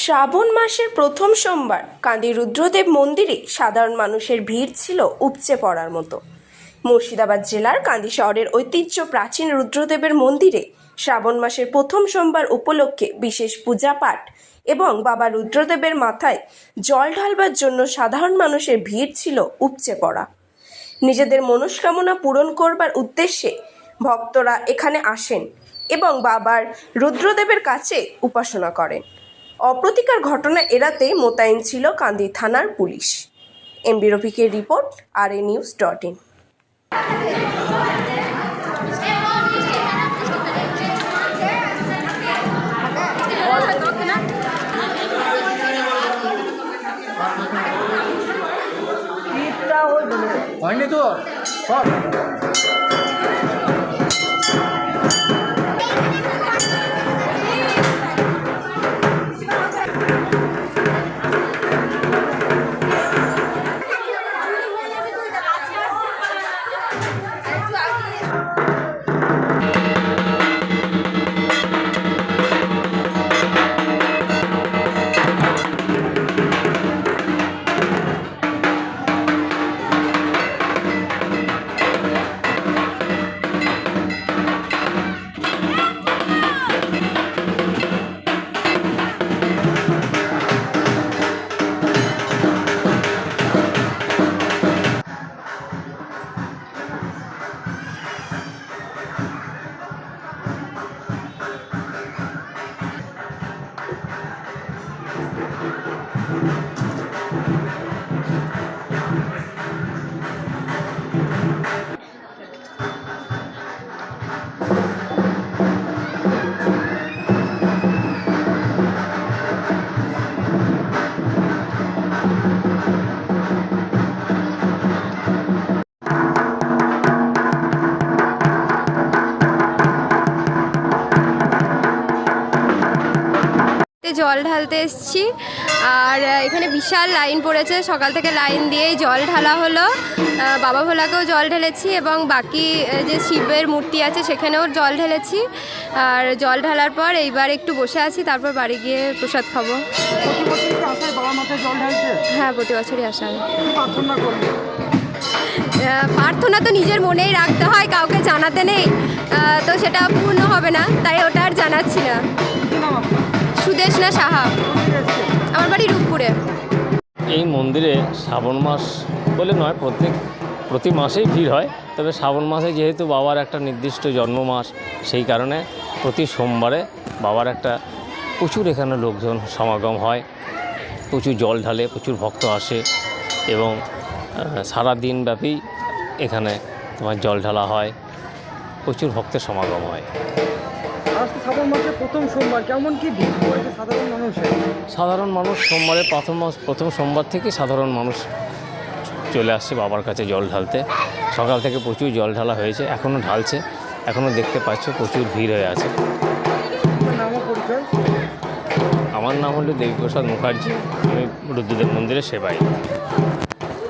শ্রাবণ মাসের প্রথম সোমবার কান্দি রুদ্রদেব মন্দিরে সাধারণ মানুষের ভিড় ছিল উপচে পড়ার মতো। মুর্শিদাবাদ জেলার কান্দি শহরের ঐতিহ্য প্রাচীন রুদ্রদেবের মন্দিরে শ্রাবণ মাসের প্রথম সোমবার উপলক্ষে বিশেষ পূজা পাঠ এবং বাবা রুদ্রদেবের মাথায় জল ঢালবার জন্য সাধারণ মানুষের ভিড় ছিল উপচে পড়া। নিজেদের মনস্কামনা পূরণ করবার উদ্দেশ্যে ভক্তরা এখানে আসেন এবং বাবার রুদ্রদেবের কাছে উপাসনা করেন। অপ্রতিকার ঘটনা এড়াতে মোতায়েন ছিল কান্দি থানার পুলিশ। এমবি রফিকের report R A news dot in. হয়নি তো? সব। তে জল ঢালতে এসেছি। আর এখানে বিশাল লাইন পড়েছে। সকাল থেকে লাইন দিয়েই জল ঢালা হলো। বাবা ভোলাকেও জল ঢেলেছি এবং বাকি যে শিবের মূর্তি আছে সেখানেও জল ঢেলেছি। আর জল ঢালার পর এইবার একটু বসে আছি তারপর বাড়ি গিয়ে প্রসাদ খাব। হ্যাঁ প্রতি বছরই আসা প্রার্থনা তো নিজের মনেই রাখতে হয় কাউকে জানাতে নেই। তো সেটা পূর্ণ হবে না তাই ওটা আর জানাচ্ছি না। সুদেশনা সাহা। আমার বাড়ি রূপপুরে। এই মন্দিরে শ্রাবণ মাস বলে নয়, প্রত্যেক, প্রতি মাসেই ভিড় হয়। তবে শ্রাবণ মাসে যেহেতু বাবার একটা নির্দিষ্ট জন্ম মাস সেই কারণে প্রতি সোমবারে বাবার একটা প্রচুর এখানে লোকজন সমাগম হয়। প্রচুর জল ঢালে, প্রচুর ভক্ত আসে এবং সারা দিনব্যাপী এখানে তোমার জল ঢালা হয়, প্রচুর ভক্তের সমাগম হয়। আজ তো শ্রাবণ মাসের প্রথম সোমবার কেমন কি ভিড় পড়েছে সাধারণ মানুষের সাধারণ মানুষ সোমবারে প্রথম মাস প্রথম সোমবার থেকে সাধারণ মানুষ চলে আসছে বাবার কাছে জল ঢালতে। সকাল থেকে প্রচুর জল ঢালা হয়েছে এখনও ঢালছে। এখনও দেখতে পাচ্ছ প্রচুর ভিড় হয়ে আছে। আমার নাম হলো দেবীপ্রসাদ মুখার্জি আমি রুদ্রদেব মন্দিরের সেবাই